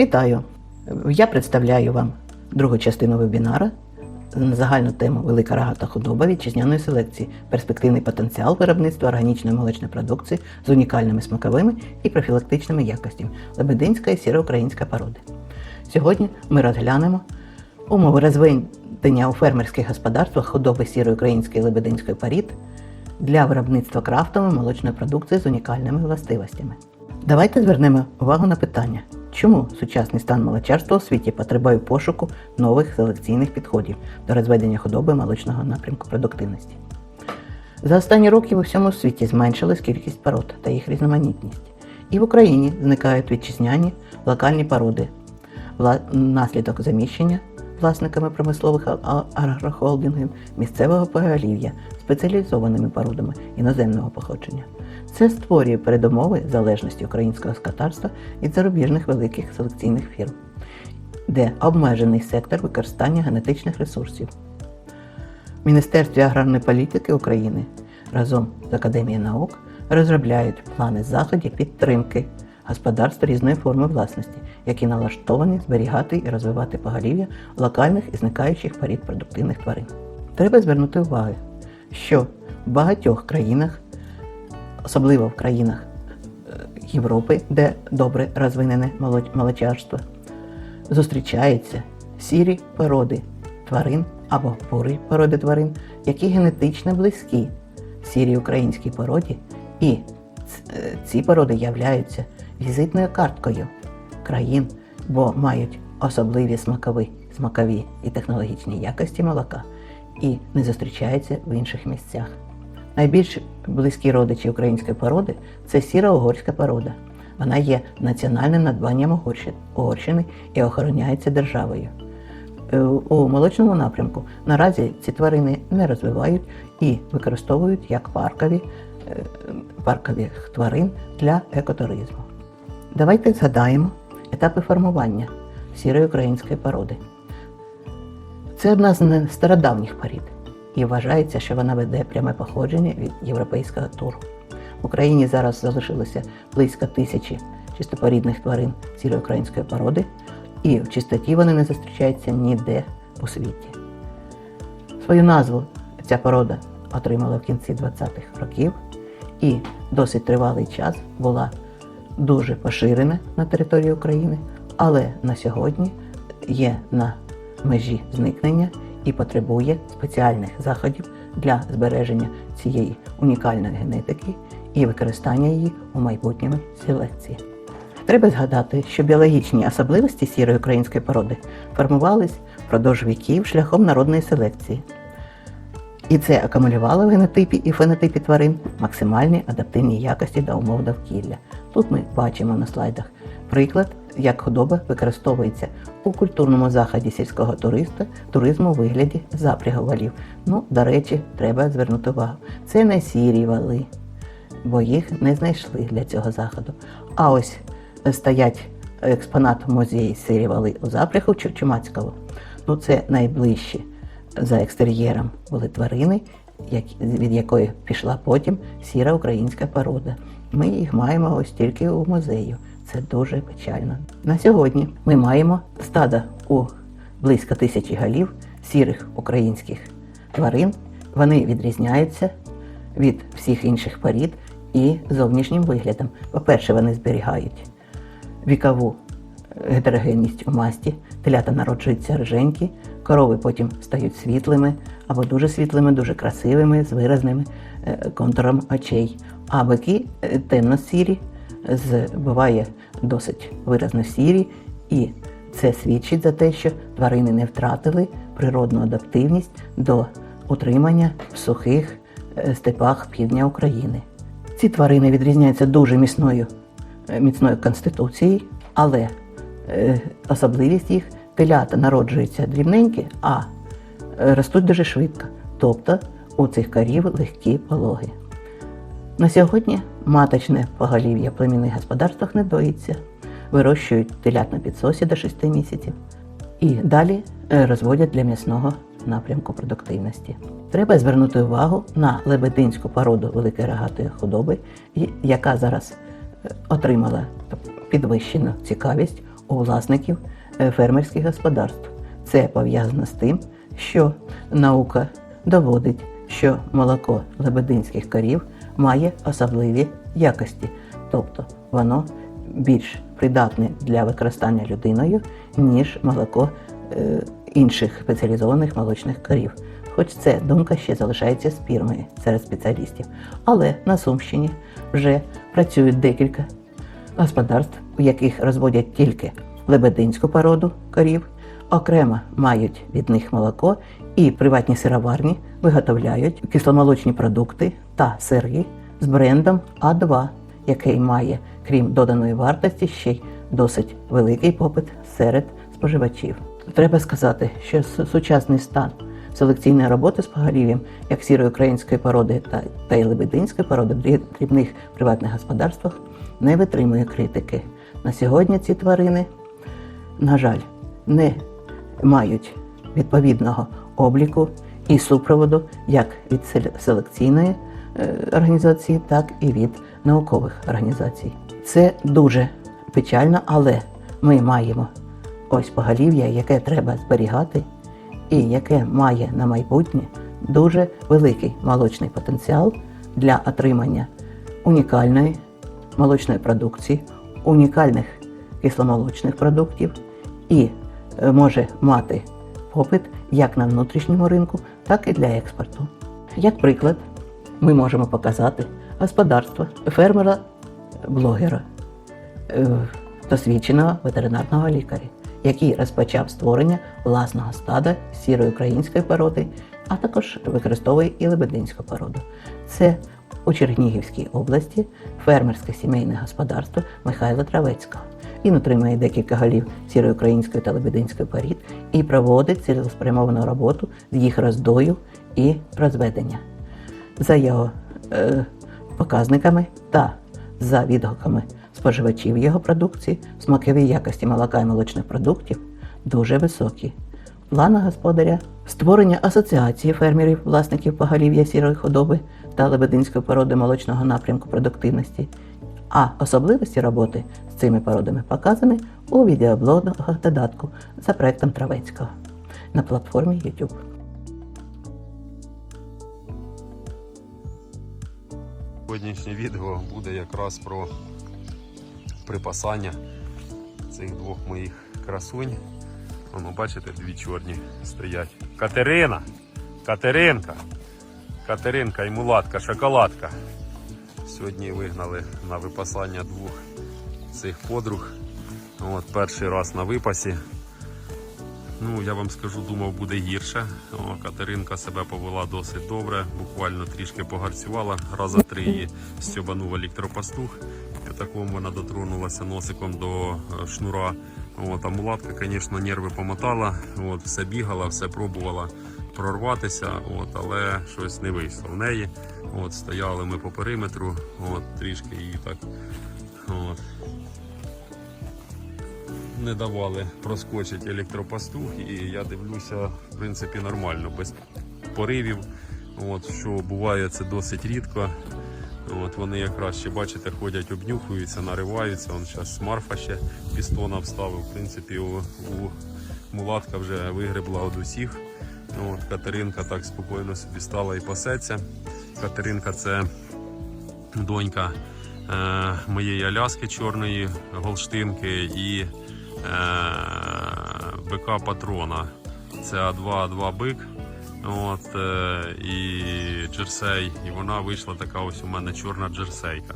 Вітаю! Я представляю вам другу частину вебінара на загальну тему Велика рогата худоба вітчизняної селекції, перспективний потенціал виробництва органічної молочної продукції з унікальними смаковими і профілактичними якостями лебединська і сіроукраїнська породи. Сьогодні ми розглянемо умови розведення у фермерських господарствах худоби сірої української лебединської порід для виробництва крафтової молочної продукції з унікальними властивостями. Давайте звернемо увагу на питання, чому сучасний стан молочарства у світі потребує пошуку нових селекційних підходів до розведення худоби молочного напрямку продуктивності. За останні роки в усьому світі зменшилась кількість пород та їх різноманітність. І в Україні зникають вітчизняні локальні породи внаслідок заміщення власниками промислових агрохолдингів місцевого поголів'я спеціалізованими породами іноземного походження. Це створює передумови залежності українського скотарства від зарубіжних великих селекційних фірм, де обмежений сектор використання генетичних ресурсів. Міністерстві аграрної політики України разом з Академією наук розробляють плани заходів підтримки господарств різної форми власності, які налаштовані зберігати і розвивати поголів'я локальних і зникаючих порід продуктивних тварин. Треба звернути увагу, що в багатьох країнах, особливо в країнах е, Європи, де добре розвинене молочарство, зустрічаються сірі породи тварин або бурі породи тварин, які генетично близькі сірій українській породі, і е, ці породи являються візитною карткою країн, бо мають особливі смакові, смакові і технологічні якості молока і не зустрічаються в інших місцях. Найбільш близькі родичі української породи це сіра угорська порода. Вона є національним надбанням Угорщини і охороняється державою. Е, У молочному напрямку наразі ці тварини не розвивають і використовують як паркові, е, паркових тварин для екотуризму. Давайте згадаємо етапи формування сірої української породи. Це одна з не- стародавніх порід, і вважається, що вона веде пряме походження від європейського туру. В Україні зараз залишилося близько тисячі чистопорідних тварин сірої української породи, і в чистоті вони не зустрічаються ніде у світі. Свою назву ця порода отримала в кінці 20-х років і досить тривалий час була дуже поширена на території України, але на сьогодні є на межі зникнення і потребує спеціальних заходів для збереження цієї унікальної генетики і використання її у майбутньому селекції. Треба згадати, що біологічні особливості сірої української породи формувались впродовж віків шляхом народної селекції. І це акумулювало в генотипі і фенотипі тварин максимальні адаптивні якості до умов довкілля. Тут ми бачимо на слайдах приклад, як худоба використовується у культурному заході сільського туриста, туризму у вигляді запрягу валів. Ну, до речі, треба звернути увагу. Це не сірі вали, бо їх не знайшли для цього заходу. А ось стоять експонат музею сирі вали у запрягу Чу- Чумацького. Ну, це найближчі за екстер'єром були тварини, від якої пішла потім сіра українська порода. Ми їх маємо ось тільки у музею. Це дуже печально. На сьогодні ми маємо стада у близько тисячі голів сірих українських тварин. Вони відрізняються від всіх інших порід і зовнішнім виглядом. По-перше, вони зберігають вікову гетерогенність у масті, телята народжуються рженькі, корови потім стають світлими або дуже світлими, дуже красивими, з виразними е, контуром очей. А бики е, темно-сірі, з, буває досить виразно сірі, і це свідчить за те, що тварини не втратили природну адаптивність до утримання в сухих е, степах півдня України. Ці тварини відрізняються дуже міцною, е, міцною конституцією, але е, особливість їх телята народжуються дрібненькі, а ростуть дуже швидко. Тобто у цих корів легкі пологи. На сьогодні маточне поголів'я в племінних господарствах не доїться, вирощують телят на підсосі до 6 місяців і далі е, розводять для м'ясного напрямку продуктивності. Треба звернути увагу на лебединську породу великої рогатої худоби, яка зараз е, отримала підвищену цікавість у власників е, фермерських господарств. Це пов'язано з тим, що наука доводить, що молоко лебединських корів має особливі якості, тобто воно більш придатне для використання людиною, ніж молоко е, інших спеціалізованих молочних корів. Хоч це думка ще залишається спірною серед спеціалістів. Але на Сумщині вже працюють декілька господарств, у яких розводять тільки лебединську породу корів, окремо мають від них молоко, і приватні сироварні виготовляють кисломолочні продукти та сири з брендом А2, який має, крім доданої вартості, ще й досить великий попит серед споживачів. Треба сказати, що сучасний стан селекційної роботи з поголів'ям, як сірої української породи та, та й лебединської породи в дрібних приватних господарствах не витримує критики. На сьогодні ці тварини, на жаль, не мають відповідного обліку і супроводу як від селекційної е, організації, так і від наукових організацій. Це дуже печально, але ми маємо ось поголів'я, яке треба зберігати, і яке має на майбутнє дуже великий молочний потенціал для отримання унікальної молочної продукції, унікальних кисломолочних продуктів і е, може мати попит як на внутрішньому ринку, так і для експорту. Як приклад, ми можемо показати господарство фермера-блогера, е, досвідченого ветеринарного лікаря, який розпочав створення власного стада сірої української породи, а також використовує і лебединську породу. Це у Чернігівській області фермерське сімейне господарство Михайла Травецького. Він отримує декілька голів сірої української та лебединської порід і проводить цілеспрямовану роботу з їх роздою і розведення. За його е, показниками та за відгуками споживачів його продукції, смакові якості молока і молочних продуктів дуже високі. Плани господаря створення асоціації фермерів, власників поголів'я сірої худоби та лебединської породи молочного напрямку продуктивності. А особливості роботи з цими породами показані у відеоблогах додатку за проектом Травецького на платформі YouTube. Сьогоднішнє відео буде якраз про припасання цих двох моїх красунь. Воно, бачите, дві чорні стоять. Катерина! Катеринка! Катеринка і мулатка, шоколадка. Сьогодні вигнали на випасання двох цих подруг. От, перший раз на випасі. Ну, я вам скажу, думав, буде гірше. О, Катеринка себе повела досить добре, буквально трішки погарцювала, раза три її стьобанув електропастух. Такому вона дотронулася носиком до е, шнура. От, а мулатка, звісно, нерви помотала, от, все бігала, все пробувала прорватися, от, але щось не вийшло в неї. От, стояли ми по периметру, от, трішки її так. От, не давали проскочити електропастух, і я дивлюся, в принципі, нормально, без поривів. От, що буває це досить рідко. От, вони якраз ще бачите, ходять, обнюхуються, нариваються. Он зараз Марфа ще пістона вставив. В принципі, у, у мулатка вже вигребла від усіх. От, Катеринка так спокійно собі стала і пасеться. Катеринка це донька е, моєї Аляски чорної голштинки і е, бика патрона. Це А2 А2 бик. От, е, і джерсей. І вона вийшла така ось у мене чорна джерсейка.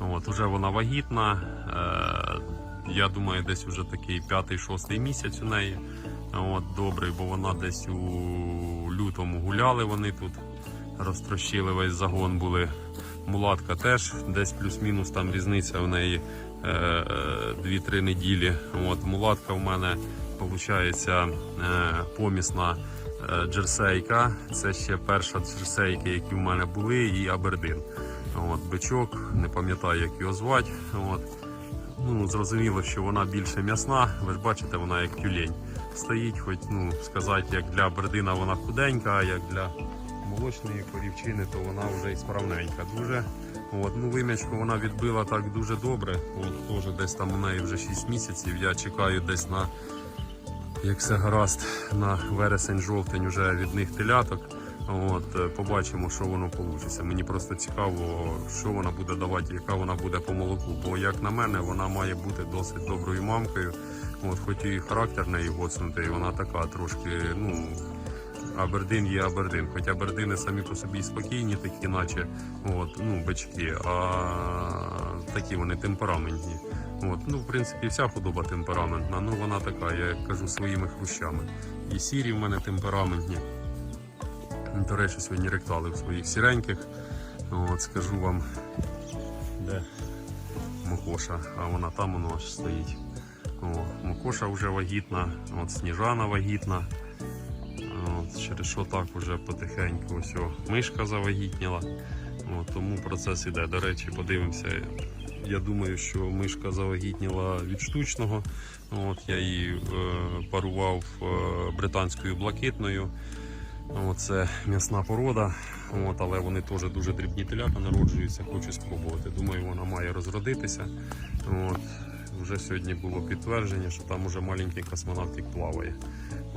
От, уже вона вагітна. Е, я думаю, десь уже такий п'ятий-шостий місяць у неї. От, добрий, бо вона десь у лютому гуляли вони тут, розтрощили весь загон були. Мулатка теж десь плюс-мінус там різниця в неї е, е, 2-3 неділі. От, мулатка в мене виходить е, помісна е, джерсейка. Це ще перша джерсейка, які в мене були, і Абердин. От, бичок, не пам'ятаю, як його звати. От. Ну, зрозуміло, що вона більше м'ясна. Ви ж бачите, вона як тюлень. Стоїть, хоч ну, сказати, як для Абердина вона худенька, а як для молочної корівчини, то вона вже і справненька. Дуже От, ну, вим'ячку вона відбила так дуже добре. От, теж десь там у неї вже 6 місяців. Я чекаю десь на, як все гаразд, на вересень-жовтень вже від них теляток. От, е, побачимо, що воно вийде. Мені просто цікаво, що вона буде давати, яка вона буде по молоку. Бо, як на мене, вона має бути досить доброю мамкою. От, хоч і характер неї гоцнутий, вона така трошки, ну, Абердин є Абердин. Хоча Абердини самі по собі спокійні, такі, наче от, ну, бички, а такі вони темпераментні. От, ну, в принципі, вся худоба темпераментна, ну вона така, я кажу, своїми хрущами. І сірі в мене темпераментні. До речі, сьогодні ректали в своїх сіреньких. От, скажу вам, де Мокоша, а вона там воно аж стоїть. О, Мокоша вже вагітна, от Сніжана вагітна. Через що так вже потихеньку ось о, мишка завагітніла. От, тому процес іде. До речі, подивимося. Я думаю, що мишка завагітніла від штучного. От, я її е, парував е, британською блакитною. Це м'ясна порода, от, але вони теж дуже дрібні телята народжуються, хочу спробувати. Думаю, вона має розродитися. От, вже сьогодні було підтвердження, що там уже маленький космонавтик плаває.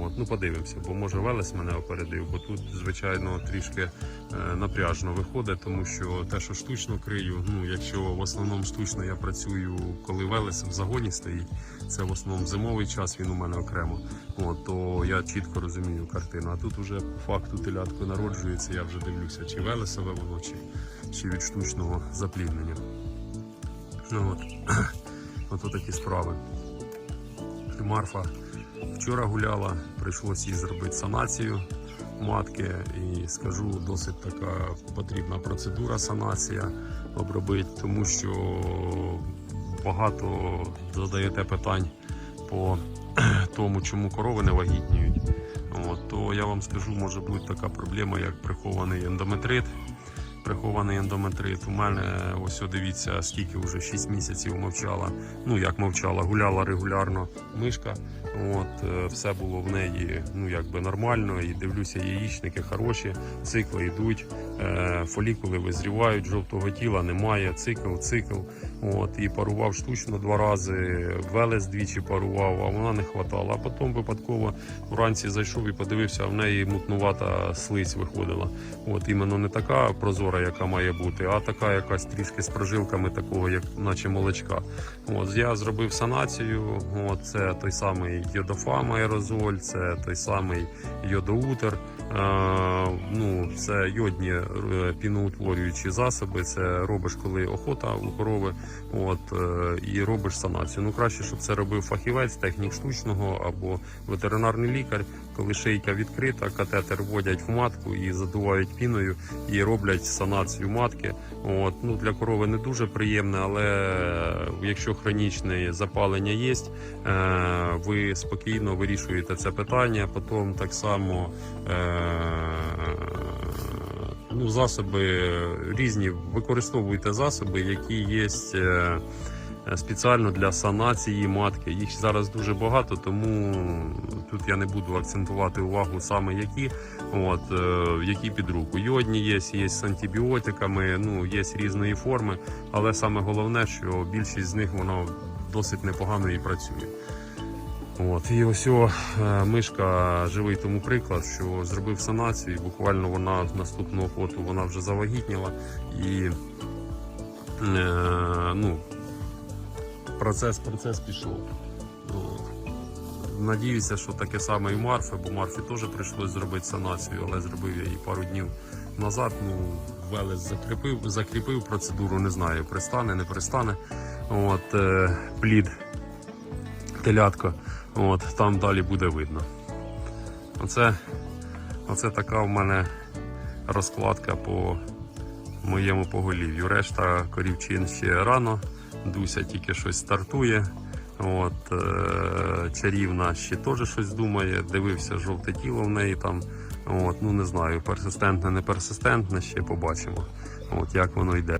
От, ну подивимося, бо може Велес мене опередив, бо тут, звичайно, трішки е, напряжно виходить, тому що те, що штучно крию, ну якщо в основному штучно я працюю, коли Велес в загоні стоїть, це в основному зимовий час, він у мене окремо. От, то я чітко розумію картину. А тут уже по факту телятко народжується, я вже дивлюся, чи Велесове воно, чи, чи від штучного запліднення. Ну, от. От такі справи. Марфа вчора гуляла, прийшлося їй зробити санацію матки. І скажу, досить така потрібна процедура санація обробити, тому що багато задаєте питань по тому, чому корови не вагітніють. От, то я вам скажу, може бути така проблема, як прихований ендометрит. Прихований ендометрит. У мене ось о, дивіться, скільки вже 6 місяців мовчала. Ну як мовчала, гуляла регулярно мишка. От е, все було в неї ну якби нормально. І дивлюся, яєчники хороші, цикли йдуть, е, фолікули визрівають, жовтого тіла немає. Цикл, цикл. От і парував штучно два рази. Велес двічі парував, а вона не хватала. А потім випадково вранці зайшов і подивився, а в неї мутнувата слизь виходила. От іменно не така прозора, яка має бути, а така якась трішки з прожилками такого, як наче молочка. От я зробив санацію. От це той самий йодофам аерозоль, це той самий йодоутер. Е, ну, це йодні е, піноутворюючі засоби. Це робиш, коли охота у корови, от е, і робиш санацію. Ну краще, щоб це робив фахівець, технік штучного або ветеринарний лікар, коли шийка відкрита, катетер вводять в матку і задувають піною і роблять санацію матки. От ну для корови не дуже приємне, але якщо хронічне запалення є, е, ви спокійно вирішуєте це питання. Потім так само. Е, ну, засоби різні, використовуйте засоби, які є е, спеціально для санації матки. Їх зараз дуже багато, тому тут я не буду акцентувати увагу саме які, от, е, які під руку. Йодні є, є з антибіотиками, ну, є різної форми, але саме головне, що більшість з них воно досить непогано і працює. От, і ось о, е, мишка живий тому приклад, що зробив санацію, і буквально вона з наступного фото вона вже завагітніла і е, ну, процес, процес пішов. Надіюся, що таке саме і Марфи, бо Марфі теж прийшлось зробити санацію, але зробив я її пару днів назад. Ну, Велес закріпив, закріпив процедуру, не знаю, пристане, не пристане. От, е, плід телятко. От, там далі буде видно. Оце, оце така в мене розкладка по моєму поголів'ю. Решта корівчин ще рано, Дуся тільки щось стартує. От, е, чарівна ще теж щось думає, дивився жовте тіло в неї там. От, ну не знаю, персистентне, не персистентне, ще побачимо, от, як воно йде.